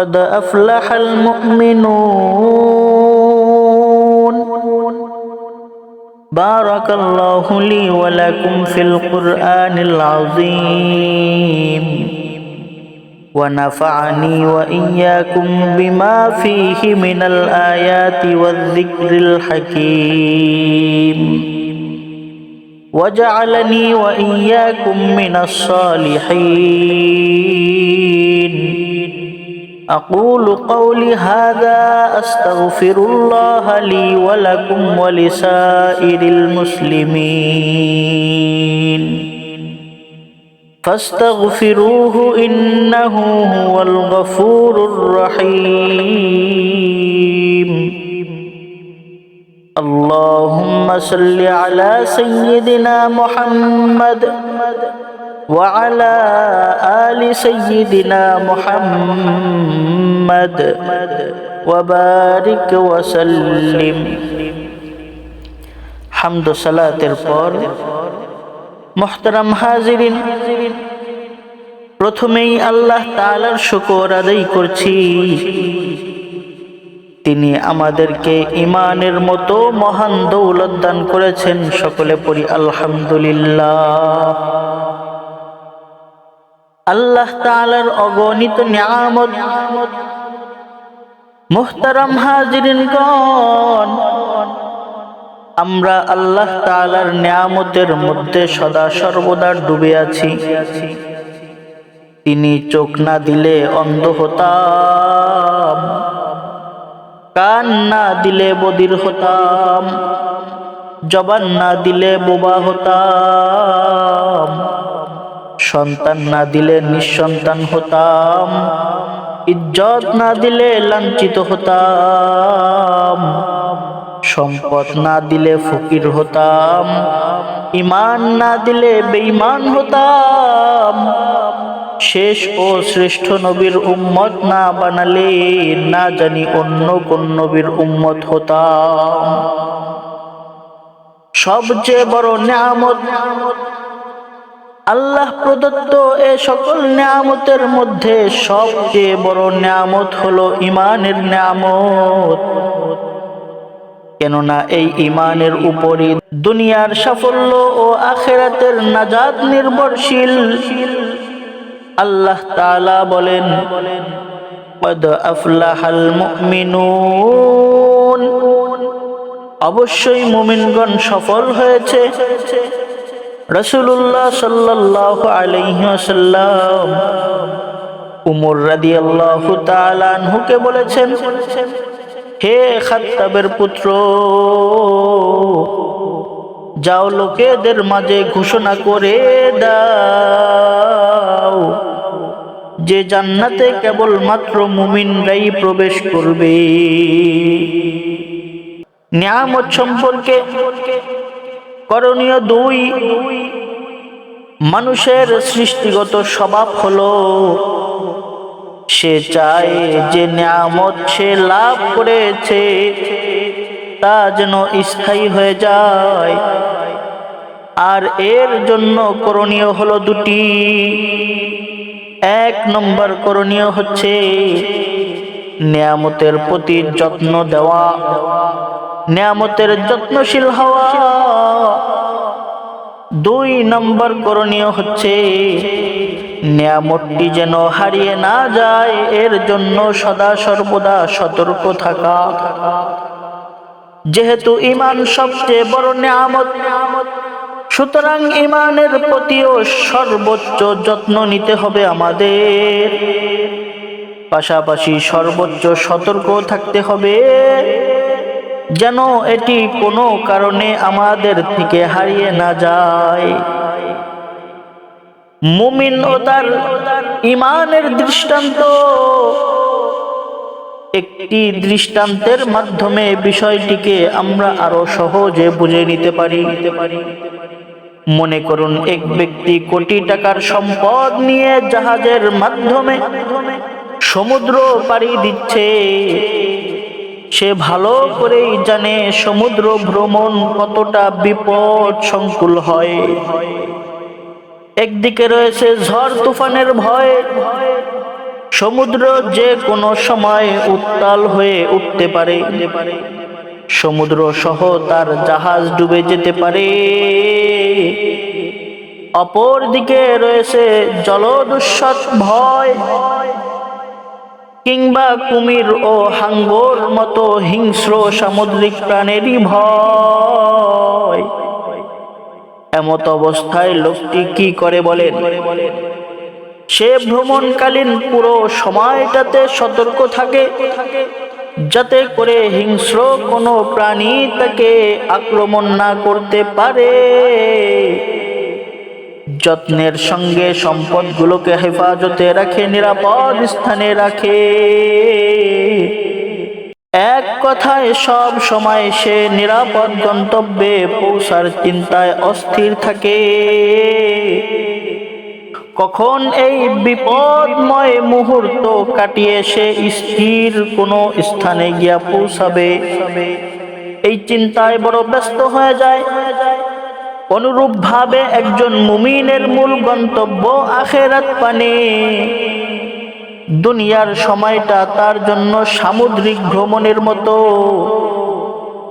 قد أفلح المؤمنون. بارك الله لي ولكم في القرآن العظيم. ونفعني وإياكم بما فيه من الآيات والذكر الحكيم. وجعلني وإياكم من الصالحين. أقول قولي هذا أستغفر الله لي ولكم ولسائر المسلمين. فاستغفروه إنه هو الغفور الرحيم. اللهم صل على سيدنا محمد. وعلى آل سيدنا محمد وبارك وسلم حمد সালাতের পর মোহতারাম হাজিরিন প্রথমেই আল্লাহ তাআলার শুকর আদায় করছি তিনি আমাদেরকে ইমানের মতো মহান দৌলত দান করেছেন সকলে পড়ি আলহামদুলিল্লাহ আল্লাহ তালার অগণিত নিয়ামত। মুহতারাম হাজিরিনগণ আমরা আল্লাহ তাআলার নিয়ামতের মধ্যে সদা সর্বদা ডুবে আছি। তিনি চোখ না দিলে অন্ধ হতাম। কান না দিলে বদির হতাম। জবান না দিলে বোবা হতাম। সন্তান না দিলে নিঃসন্তান হতাম। ইজ্জত না দিলে লাঞ্ছিত হতাম। সম্পদ না দিলে ফকির হতাম। ইমান না দিলে বেঈমান হতাম। শেষ ও শ্রেষ্ঠ নবীর উম্মত না বানালে না জানি অন্য কোন নবীর উম্মত হতাম। সবচেয়ে বড় নিয়ামত আল্লাহ প্রদত্ত এ সকল নিয়ামতের মধ্যে সবচেয়ে বড় নিয়ামত হলো ইমানের নিয়ামত। কেননা এই ইমানের উপরই দুনিয়ার সাফল্য ও আখেরাতের নাজাদ নির্ভরশীল। আল্লাহ তালা বলেন অবশ্যই মুমিনগণ সফল হয়েছে। রসুল্লাহ সাল্লাহ আলাইসাল্লাম উমর রাদি আল্লাহ তালানহুকে বলেছেন, হে খাত্তাবের পুত্র, যাও লোকেদের মাঝে ঘোষণা করে দাও যে জান্নাতে কেবল মাত্র মুমিনরাই প্রবেশ করবে। নিয়ামত সম্পর্কে করণীয় দুই। মানুষের সৃষ্টিগত স্বভাব হলো, সে চায় যে নিয়ামত সে লাভ করেছে, তা যেন স্থায়ী হয়ে যায়। আর এর জন্য করণীয় হলো দুটি। এক নম্বর করণীয় হচ্ছে নিয়ামতের প্রতি যত্ন দেওয়া। নিয়ামতের যত্নশীল হওয়া। দুই নম্বর করণীয় হচ্ছে, নিয়ামতটি যেন হারিয়ে না যায়, এর জন্য সদা সর্বদা সতর্ক থাকা। যেহেতু ইমান সবচেয়ে বড় নিয়ামত, সুতরাং ইমানের প্রতিও সর্বোচ্চ যত্ন নিতে হবে আমাদের। পাশাপাশি সর্বোচ্চ সতর্ক থাকতে হবে। যেন এটি কোনো কারণে আমাদের থেকে হারিয়ে না যায়। মুমিন ও তার ইমানের দৃষ্টান্ত একটি দৃষ্টান্তের মাধ্যমে বিষয়টিকে আমরা আরও সহজে বুঝে নিতে পারি। মনে করুন, এক ব্যক্তি কোটি টাকার সম্পদ নিয়ে জাহাজের মাধ্যমে সমুদ্র পাড়ি দিচ্ছে। সে ভালো করেই জানে সমুদ্র ভ্রমণ কতটা বিপদ সংকুল হয়। একদিকে রয়েছে ঝড় তুফানের ভয়। সমুদ্র যে কোনো সময় উত্তাল হয়ে উঠতে পারে। সমুদ্র সহ তার জাহাজ ডুবে যেতে পারে। অপর দিকে রয়েছে জলদুস্সৎ ভয়। কিংবা কুমির ও হাঙ্গর মতো হিংস্র সামুদ্রিক প্রাণেরই ভয়। এমত অবস্থায় লোকটি কি করে বলেন সে ভ্রমণকালীন পুরো সময়টাতে সতর্ক থাকে, যাতে করে হিংস্র কোনো প্রাণী তাকে আক্রমণ না করতে পারে। যত্নের সঙ্গে সম্পদগুলোকে হেফাজতে রাখে, নিরাপদ স্থানে রাখে। এক কথায়, সব সময় সে নিরাপদ গন্তব্যে পৌঁছার চিন্তায় অস্থির থাকে। কখন এই বিপদময় মুহূর্ত কাটিয়ে সে স্থির কোনো স্থানে গিয়া পৌঁছাবে? এই চিন্তায় বড় ব্যস্ত হয়ে যায়। অনুরূপ ভাবে একজন মুমিনের মূল গন্তব্য আখেরাত পানে। দুনিয়ার সময়টা তার জন্য সামুদ্রিক ভ্রমণের মতো,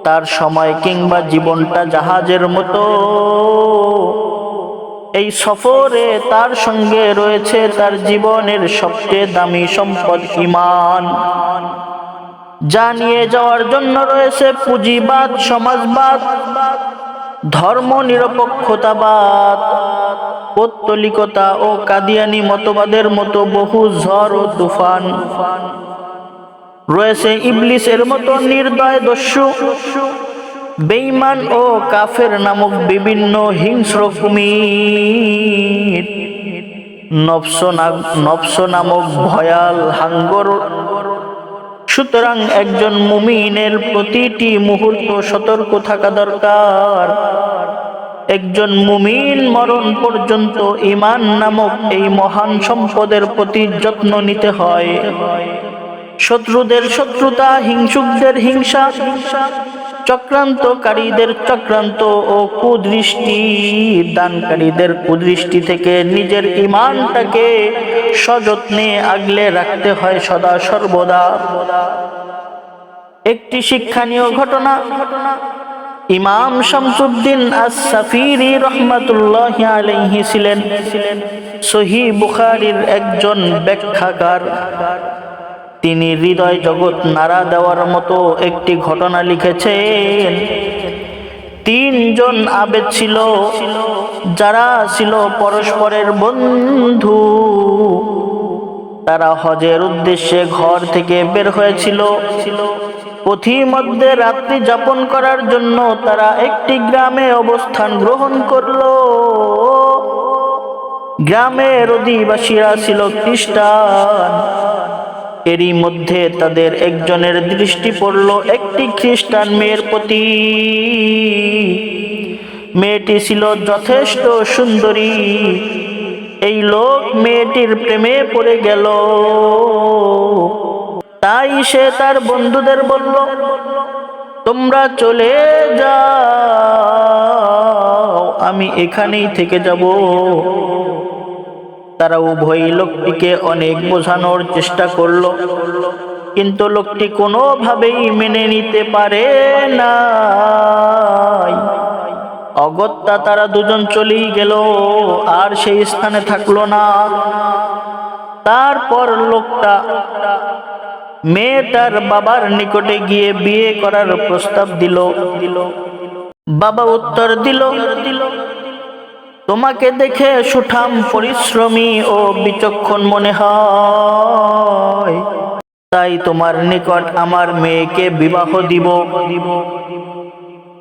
তার সময় কিংবা জীবনটা জাহাজের মতো। এই সফরে তার সঙ্গে রয়েছে তার জীবনের সবচেয়ে দামি সম্পদ ইমান যা নিয়ে যাওয়ার জন্য রয়েছে পুঁজিবাদ, সমাজবাদ। ধর্ম নিরপেক্ষতাবাদ পৌত্তলিকতা ও কাদিয়ানি মতবাদের মতো বহু ঝড় ও তুফান। রয়েছে ইবলিসের মতো নির্দয় দস্যু বেইমান ও কাফের নামক বিভিন্ন হিংস্র কুমির নফস নামক ভয়াল হাঙ্গর সুতরাং একজন মুমিনের প্রতিটি মুহূর্ত সতর্ক থাকা দরকার। একজন মুমিন মরণ পর্যন্ত ইমান নামক এই মহান সম্পদের প্রতি যত্ন নিতে হয়। শত্রুদের শত্রুতা, হিংসুকদের হিংসা চক্রান্তকারীদের চক্রান্ত ও কুদৃষ্টি, দানকারীদের কুদৃষ্টি থেকে নিজের ইমানটাকে সযত্নে আগলে রাখতে হয় সদা সর্বদা। একটি শিক্ষণীয় ঘটনা, ইমাম শামসুদ্দিন আস সাফিরি রহমাতুল্লাহ আলাইহি ছিলেন। সহি বুখারির একজন ব্যাখ্যাকার। তিনি হৃদয় জগৎ নাড়া দেওয়ার মতো একটি ঘটনা লিখেছেন। তিনজন আবেদ ছিল, যারা ছিল পরস্পরের বন্ধু। তারা হজের উদ্দেশ্যে ঘর থেকে বের হয়েছিল। মধ্যে রাত্রি যাপন করার জন্য তারা একটি গ্রামে অবস্থান গ্রহণ করল। গ্রামের অধিবাসীরা ছিল খ্রিস্টান। এরই মধ্যে তাদের একজনের দৃষ্টি পড়ল একটি খ্রিস্টান মেয়ের প্রতি। মেয়েটি ছিল যথেষ্ট সুন্দরী। এই লোক মেয়েটির প্রেমে পড়ে গেল। তাই সে তার বন্ধুদের বলল, তোমরা চলে যাও, আমি এখানেই থেকে যাব। তারা উভয় লোকটিকে অনেক বোঝানোর চেষ্টা করল। কিন্তু লোকটি কোনোভাবেই মেনে নিতে পারে না অগত্যা তারা দুজন চলেই গেল, আর সেই স্থানে থাকল না। তারপর লোকটা মেয়েটার বাবার নিকটে গিয়ে বিয়ে করার প্রস্তাব দিল। দিল বাবা উত্তর দিল দিল তোমাকে দেখে সুঠাম পরিশ্রমী ও বিচক্ষণ মনে হয়। তাই তোমার নিকট আমার মেয়েকে বিবাহ দিব। দিব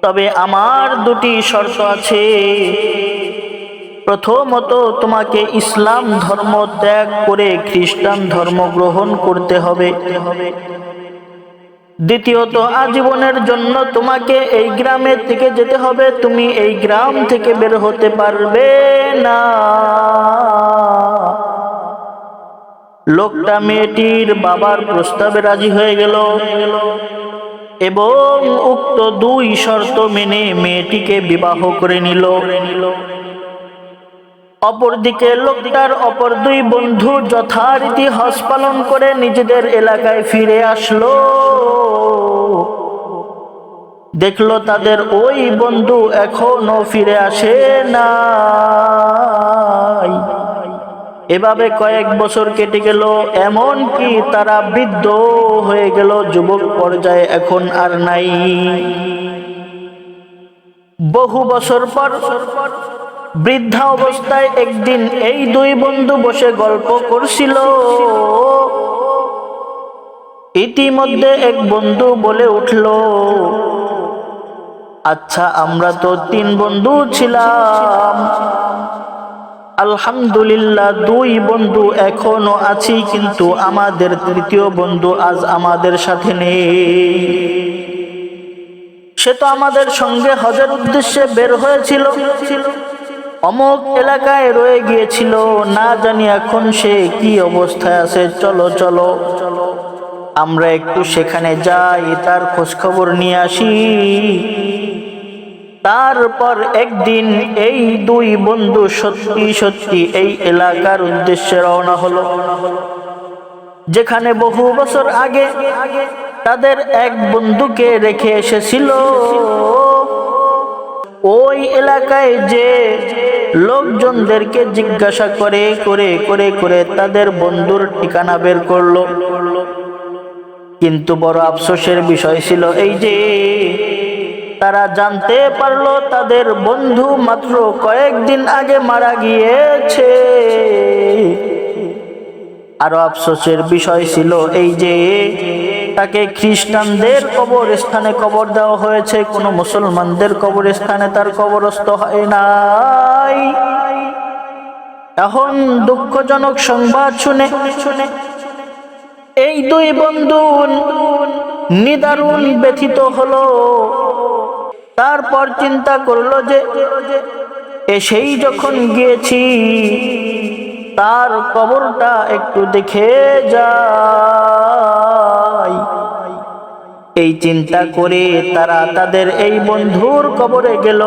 তবে আমার দুটি শর্ত আছে। প্রথমত, তোমাকে ইসলাম ধর্ম ত্যাগ করে খ্রিস্টান ধর্ম গ্রহণ করতে হবে। দ্বিতীয়ত, আজীবনের জন্য তোমাকে এই গ্রামে থেকে যেতে হবে। তুমি এই গ্রাম থেকে বের হতে পারবে না। লোকটা মেয়েটির বাবার প্রস্তাবে রাজি হয়ে গেল এবং উক্ত দুই শর্ত মেনে মেয়েটিকে বিবাহ করে নিল। অপরদিকে লোকটার অপর দুই বন্ধু যথারীতি হজ পালন করে নিজেদের এলাকায় ফিরে আসলো। দেখল তাদের ওই বন্ধু এখনও ফিরে আসে না এভাবে কয়েক বছর কেটে গেল এমন কি তারা বৃদ্ধ হয়ে গেল, যুবক পর্যায়ে এখন আর নাই। বহু বছর পর বৃদ্ধা অবস্থায় একদিন এই দুই বন্ধু বসে গল্প করছিল। ইতিমধ্যে এক বন্ধু বলে উঠল আচ্ছা আমরা তো তিন বন্ধু ছিলাম। আলহামদুলিল্লাহ, দুই বন্ধু এখনও আছি, কিন্তু আমাদের তৃতীয় বন্ধু আজ আমাদের সাথে নেই। সে তো আমাদের সঙ্গে হজের উদ্দেশ্যে বের হয়েছিল। অমুক এলাকায় রয়ে গিয়েছিল, না জানি এখন সে কি অবস্থায় আছে, চলো চলো। আমরা একটু সেখানে যাই, তার খোঁজ খবর নিয়ে আসি। তারপর একদিন এই দুই বন্ধু সত্যি সত্যি এই এলাকার উদ্দেশ্যে রওনা হলো। যেখানে বহু বছর আগে তাদের এক বন্ধুকে রেখে এসেছিল। ওই এলাকায় যে লোকজনদেরকে জিজ্ঞাসা করে করে করে করে তাদের বন্ধুর ঠিকানা বের করল। কিন্তু বড় আফসোসের বিষয় ছিল এই যে তারা জানতে পারল তাদের বন্ধু মাত্র কয়েকদিন আগে মারা গিয়েছে। আরও আফসোসের বিষয় ছিল এই যে তাকে খ্রিস্টানদের কবরস্থানে কবর দেওয়া হয়েছে, কোনো মুসলমানদের কবরস্থানে তার কবরস্থ হয় নাই। এখন দুঃখজনক সংবাদ শুনে শুনে এই দুই বন্ধু নিদারুণ ব্যথিত হলো। তারপর চিন্তা করল যে এসেই যখন গিয়েছি, তার কবরটা একটু দেখে যাই এই চিন্তা করে তারা তাদের এই বন্ধুর কবরে গেল।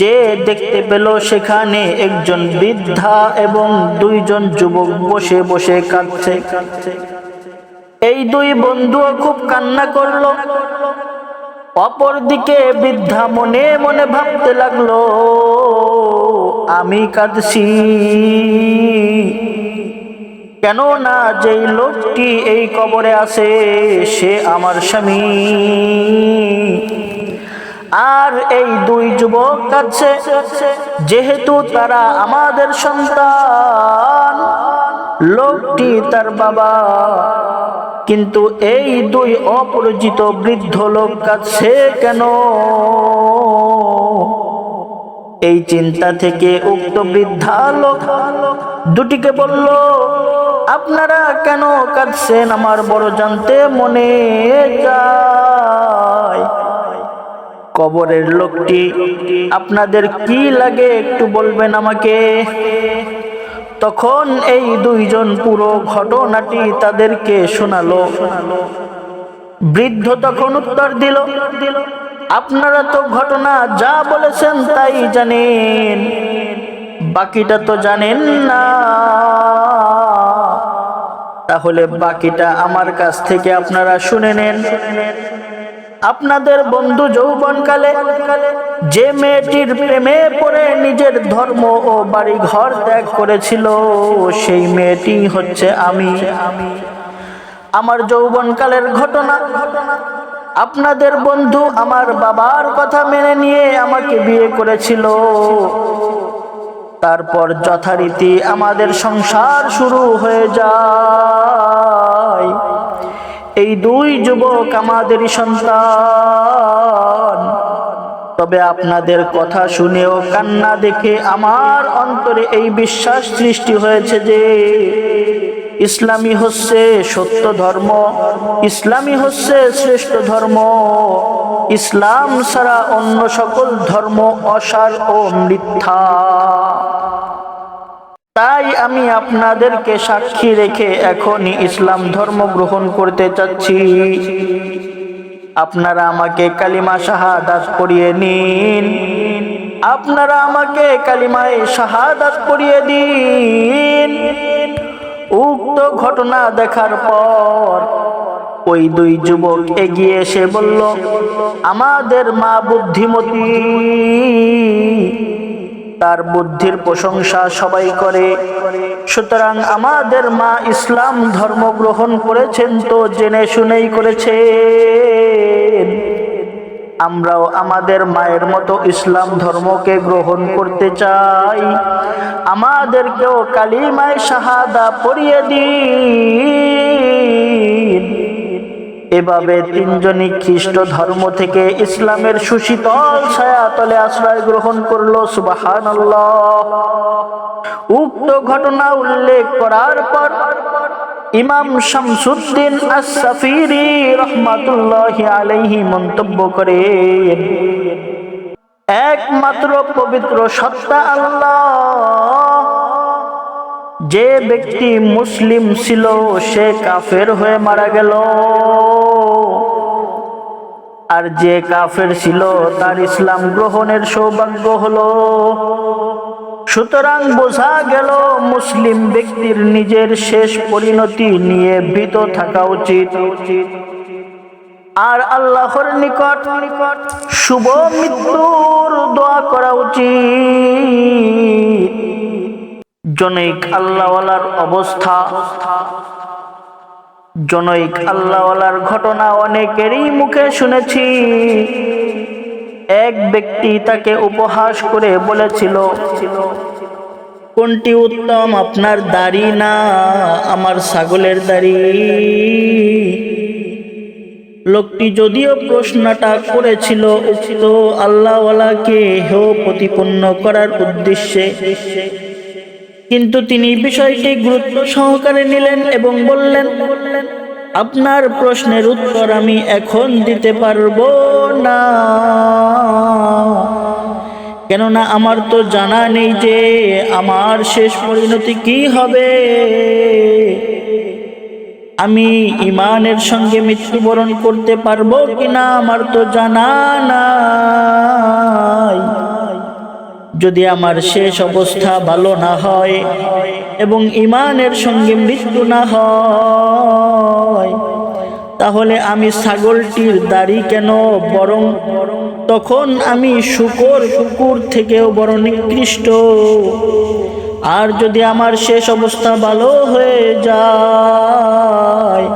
যে দেখতে পেল সেখানে একজন বৃদ্ধা এবং দুইজন যুবক বসে বসে কাঁদছে। এই দুই বন্ধুও খুব কান্না করল। অপরদিকে বৃদ্ধা মনে মনে ভাবতে লাগল, আমি কাঁদছি। কেন না যেই লোকটি এই কবরে আছে, সে আমার স্বামী। আর এই দুই যুবক কাছে যেহেতু তারা আমাদের সন্তান, লোকটি তার বাবা। কিন্তু এই দুই অপরিচিত বৃদ্ধ লোক কাছে কেন? এই চিন্তা থেকে উক্ত বৃদ্ধা লোক দুটিকে বলল আপনারা কেন কাঁদছেন? আমার বড় জানতে মনে কবরের লোকটি, আপনাদের কি লাগে একটু বলবেন আমাকে? তখন এই দুইজন পুরো ঘটনাটি তাদেরকে শোনালো। বৃদ্ধ তখন উত্তর দিল, আপনারা তো ঘটনা যা বলেছেন তাই জানেন। বাকিটা তো জানেন না। তাহলে বাকিটা আমার কাছ থেকে আপনারা শুনে নেন। আপনাদের বন্ধু যৌবনকালে যে মেয়েটির প্রেমে পড়ে নিজের ধর্ম ও বাড়ি ঘর ত্যাগ করেছিল সেই মেয়েটি হচ্ছে আমি। আমার যৌবনকালের ঘটনা আপনাদের বন্ধু আমার বাবার কথা মেনে নিয়ে আমাকে বিয়ে করেছিল। তারপর যথারীতি আমাদের সংসার শুরু হয়ে যায়। এই দুই যুবক আমাদেরই সন্তান। তবে আপনাদের কথা শুনেও কান্না দেখে আমার অন্তরে এই বিশ্বাস সৃষ্টি হয়েছে যে ইসলামী হচ্ছে সত্য ধর্ম ইসলামী হচ্ছে শ্রেষ্ঠ ধর্ম। ইসলাম ছাড়া অন্য সকল ধর্ম অসার ও মিথ্যা। তাই আমি আপনাদেরকে সাক্ষী রেখে এখনই ইসলাম ধর্ম গ্রহণ করতে চাচ্ছি। আপনারা আমাকে কালিমা শাহাদাত পড়িয়ে নিন। আপনারা আমাকে কালিমায় শাহাদাত পড়িয়ে দিন। উক্ত ঘটনা দেখার পর ওই দুই যুবক এগিয়ে এসে বলল, আমাদের মা বুদ্ধিমতী তার বুদ্ধির প্রশংসা সবাই করে। সুতরাং আমাদের মা ইসলাম ধর্ম গ্রহণ করেছেন তো জেনে শুনেই করেছেন। আমরাও আমাদের মায়ের মতো ইসলাম ধর্মকে গ্রহণ করতে চাই। আমাদেরকেও কালিমায় শাহাদা পড়িয়ে দিন। এভাবে তিনজনই খ্রিস্ট ধর্ম থেকে ইসলামের সুশীতল ছায়াতলে আশ্রয় গ্রহণ করল সুবাহান উক্ত ঘটনা উল্লেখ করার পর ইমাম শামসুদ্দিন আসাফিরি রহমাতুল্লাহ আলাইহি মন্তব্য করেন, একমাত্র পবিত্র সত্তা আল্লাহ। যে ব্যক্তি মুসলিম ছিল, সে কাফের হয়ে মারা গেল। আর যে কাফের ছিল, তার ইসলাম গ্রহণের সৌভাগ্য হলো। সুতরাং বোঝা গেল, মুসলিম ব্যক্তির নিজের শেষ পরিণতি নিয়ে ভীত থাকা উচিত। আর আল্লাহর নিকট নিকট শুভ মৃত্যুর দোয়া করা উচিত। জনৈক আল্লাহওয়ালার অবস্থা। জনৈক আল্লাহওয়ালার ঘটনা অনেকেরই মুখে শুনেছি। এক ব্যক্তি তাকে উপহাস করে বলেছিল, কোনটি উত্তম? আপনার দাড়ি না আমার ছাগলের দাড়ি? লোকটি যদিও প্রশ্নটা করেছিল আল্লাহওয়ালাকে হেও প্রতিপন্ন করার উদ্দেশ্যে কিন্তু তিনি বিষয়টি গুরুত্ব সহকারে নিলেন এবং বললেন, আপনার প্রশ্নের উত্তর আমি এখন দিতে পারব না। কেননা আমার তো জানা নেই যে আমার শেষ পরিণতি কি হবে। আমি ইমানের সঙ্গে মৃত্যুবরণ করতে পারব কিনা আমার তো জানা নাই। যদি আমার শেষ অবস্থা ভালো না হয় এবং ইমানের সঙ্গে মৃত্যু না হয়, তাহলে আমি ছাগলটির দাড়ি কেন বরং তখন আমি শুকর কুকুর থেকেও বড় নিকৃষ্ট। আর যদি আমার শেষ অবস্থা ভালো হয়ে যায়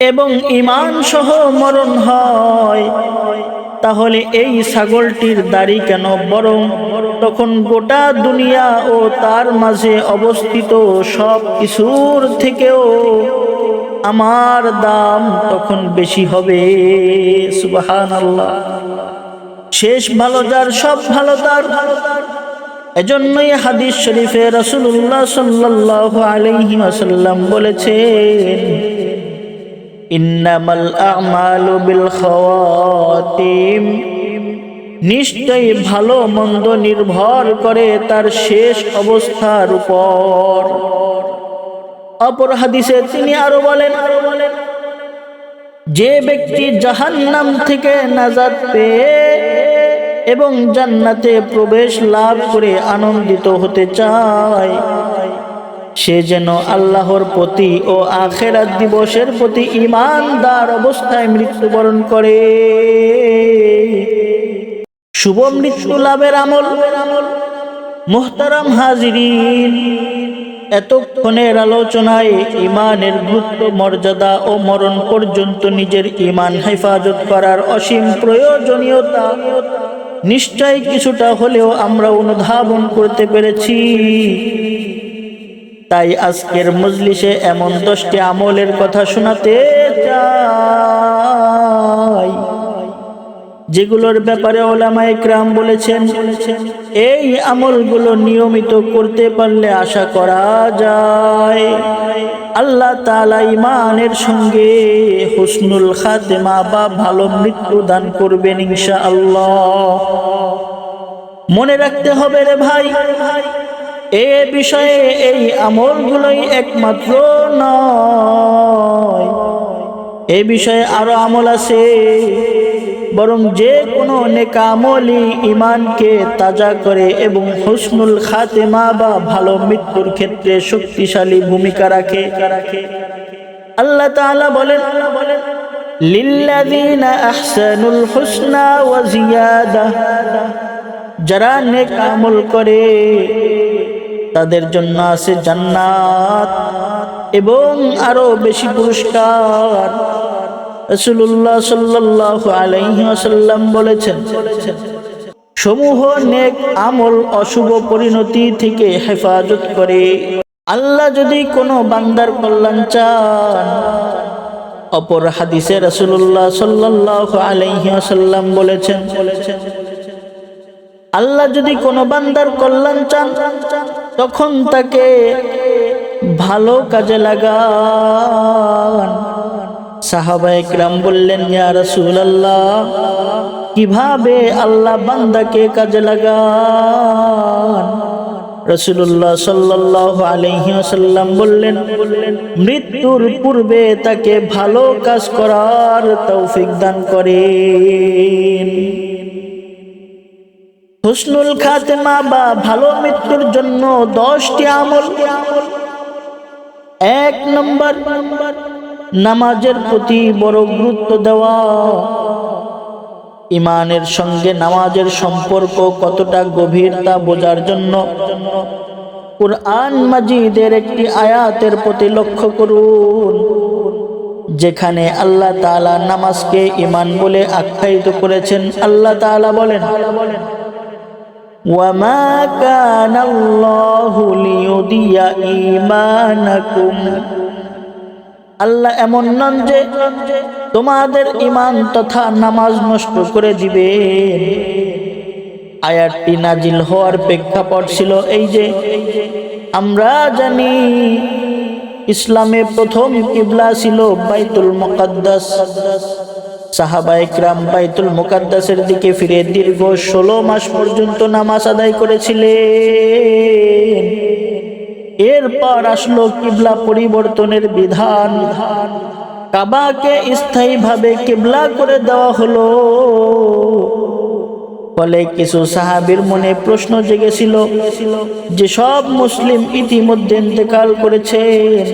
এবং ইমান সহ মরণ হয় তাহলে এই ছাগলটির দাড়ি কেন? বরং তখন গোটা দুনিয়া ও তার মাঝে অবস্থিত সব কিছুর থেকেও আমার দাম তখন বেশি হবে। সুবাহান আল্লাহ শেষ ভালো যার, সব ভালো তার। এজন্যই হাদিস শরীফে রসুল্লাহ সাল্লাহ আলহি আসাল্লাম বলেছেন ইন্নামাল আমালু বিল খাওয়াতিম। নিশ্চয়ই ভালো মন্দ নির্ভর করে তার শেষ অবস্থার উপর। অপর হাদিসে তিনি আরও বলেন, যে ব্যক্তি জাহান্নাম থেকে নাজাদ পেয়ে এবং জান্নাতে প্রবেশ লাভ করে আনন্দিত হতে চায় সে যেন আল্লাহর প্রতি ও আখেরাত দিবসের প্রতি ইমানদার অবস্থায় মৃত্যুবরণ করে। শুভ মৃত্যু লাভের আমল। মোহতারাম হাজিরিন, এতক্ষণের আলোচনায় ইমানের গুরুত্ব মর্যাদা ও মরণ পর্যন্ত নিজের ইমান হেফাজত করার অসীম প্রয়োজনীয়তা নিশ্চয় কিছুটা হলেও আমরা অনুধাবন করতে পেরেছি। তাই আজকের মজলিসে এমন দশটি আমলের কথা শোনাতে চাই। যেগুলোর ব্যাপারে ওলামা ইকরাম বলেছেন, এই আমলগুলো নিয়মিত করতে পারলে আশা করা যায়। আল্লাহ তাআলা ইমানের সঙ্গে হুসনুল খাতেমা বা ভালো মৃত্যু দান করবেন ইনশাআল্লাহ। মনে রাখতে হবে রে ভাই এ বিষয়ে এই আমলগুলোই একমাত্র নয়। এ বিষয়ে আরও আমল আছে। বরং যে কোনো নেকামলি ইমানকে তাজা করে এবং হুসনুল খাতেমা বা ভালো মৃত্যুর ক্ষেত্রে শক্তিশালী ভূমিকা রাখে। আল্লাহ তাআলা বলেন যারা নেক আমল করে তাদের জন্য আছে জান্নাত এবং আরও বেশি পুরস্কার। রাসূলুল্লাহ সাল্লাল্লাহু আলাইহি ওয়াসাল্লাম বলেছেন, সমূহ নেক আমল অশুভ পরিণতি থেকে হেফাজত করে। আল্লাহ যদি কোনো বান্দার কল্যাণ চান। অপর হাদিসে রাসূলুল্লাহ সাল্লাল্লাহু আলাইহি ওয়াসাল্লাম বলেছেন, আল্লাহ যদি কোনো বান্দার কল্যাণ চান তখন তাকে ভালো কাজে লাগান। সাহাবা বললেন, ইয়া রাসূলুল্লাহ, কীভাবে আল্লাহ বান্দাকে কাজে লাগান? রসুল্লাহ সাল্লাহ আলহি আসাল্লাম বললেন, মৃত্যুর পূর্বে তাকে ভালো কাজ করার তৌফিক দান করেন। হুসনুল খাতেমা বা ভালো মৃত্যুর জন্য দশটি আমল। এক নম্বর, নামাজের প্রতি বড় গুরুত্ব দেওয়া। ইমানের সঙ্গে নামাজের সম্পর্ক কতটা গভীর তা বোঝার জন্য কুরআন মাজিদের একটি আয়াতের প্রতি লক্ষ্য করুন, যেখানে আল্লাহ তাআলা নামাজকে ইমান বলে আখ্যায়িত করেছেন। আল্লাহ তাআলা বলেন وما كان الله ليضيع إيمانكم আল্লাহ এমন নন যে তোমাদের ইমান তথা নামাজ নষ্ট করে দিবেন আয়াতটি নাজিল হওয়ার প্রেক্ষাপট ছিল এই যে আমরা জানি ইসলামে প্রথম কিবলা ছিল বাইতুল মুকাদ্দাস সাহাবা ইকরাম বাইতুল মুকাদ্দাসের দিকে ফিরে দীর্ঘ ষোলো মাস পর্যন্ত নামাজ আদায় করেছিলেন। এরপর আসলো কিবলা পরিবর্তনের বিধান। কাবাকে স্থায়ীভাবে কিবলা করে দেওয়া হলো। ফলে কিছু সাহাবির মনে প্রশ্ন জেগেছিল যে সব মুসলিম ইতিমধ্যে ইন্তেকাল করেছেন।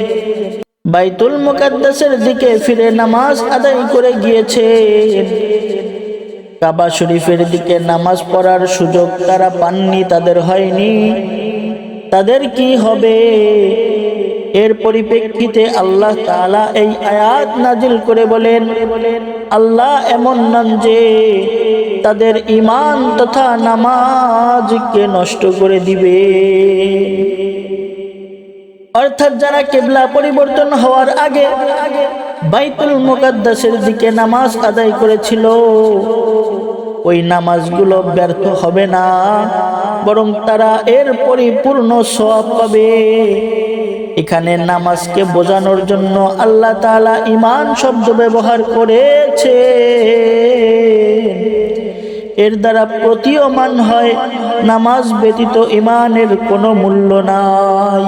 বাইতুল মুকাদ্দাসের দিকে ফিরে নামাজ আদায় করে গিয়েছে। কাবা শরীফের দিকে নামাজ পড়ার সুযোগ তারা পাননি, তাদের হয়নি। তাদের কি হবে? এর পরিপ্রেক্ষিতে আল্লাহ তাআলা এই আয়াত নাজিল করে বলেন, আল্লাহ এমন নন যে তাদের ইমান তথা নামাজকে নষ্ট করে দিবে। অর্থাৎ যারা কেবলা পরিবর্তন হওয়ার আগে বাইতুল মুকাদ্দাসের দিকে নামাজ আদায় করেছিল, ওই নামাজগুলো ব্যর্থ হবে না, বরং তারা এর পরিপূর্ণ সব পাবে। এখানে নামাজকে বোঝানোর জন্য আল্লাহ তাআলা ইমান শব্দ ব্যবহার করেছে। এর দ্বারা প্রতীয়মান হয়, নামাজ ব্যতীত ইমানের কোনো মূল্য নাই।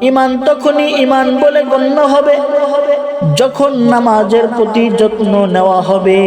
ইমান তখনই ইমান বলে গণ্য হবে যখন নামাজের প্রতি যত্ন নেওয়া হবে।